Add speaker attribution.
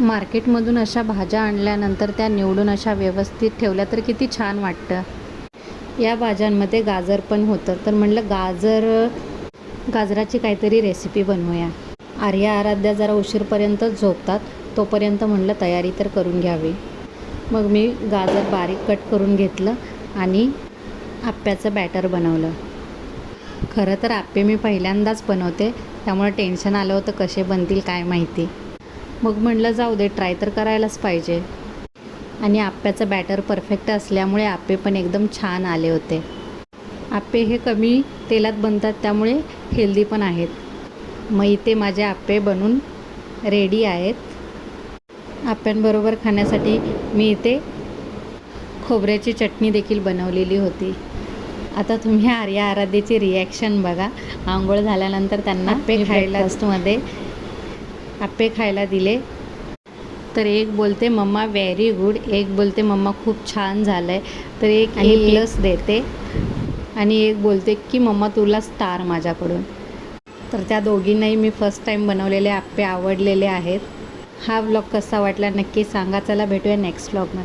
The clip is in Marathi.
Speaker 1: मार्केटमधून अशा भाज्या आणल्यानंतर त्या निवडून अशा व्यवस्थित ठेवल्या तर किती छान वाटतं. या भाज्यांमध्ये गाजर पण होतं. तर म्हणलं गाजर गाजराची काहीतरी रेसिपी बनवूया. आर्या आराध्या जरा उशीरपर्यंत झोपतात. तोपर्यंत म्हणलं तयारी तर करून घ्यावी. मग मी गाजर बारीक कट करून घेतलं आणि आप्प्याचं बॅटर बनवलं. खरं तर आप्पे मी पहिल्यांदाच बनवते. त्यामुळे टेन्शन आलं होतं कसे बनतील काय माहिती. मग म्हणलं जाऊ दे ट्राय तर करायलाच पाहिजे. आणि आप्याचं बॅटर परफेक्ट असल्यामुळे आप्पे पण एकदम छान आले होते. आप्पे हे कमी तेलात बनतात त्यामुळे हेल्दी पण आहेत. मग इथे माझे आप्पे बनून रेडी आहेत. आप्यांबरोबर खाण्यासाठी मी इथे खोबऱ्याची चटणी देखील बनवलेली होती. आता तुम्ही आर्या आराध्याची रिॲक्शन बघा. आंघोळ झाल्यानंतर त्यांना आप्पे खायला मध्ये आप्पे खायला दिले. तर एक बोलते मम्मा व्हेरी गुड एक बोलते मम्मा खूप छान झालं आहे तर एक आणि प्लस देते. आणि एक बोलते की मम्मा तुला स्टार माझ्याकडून. तर त्या दोघींनाही मी फर्स्ट टाईम बनवलेले आप्पे आवडलेले आहेत. हा व्लॉग कसा वाटला नक्की सांगा. चला भेटूया नेक्स्ट व्लॉगमध्ये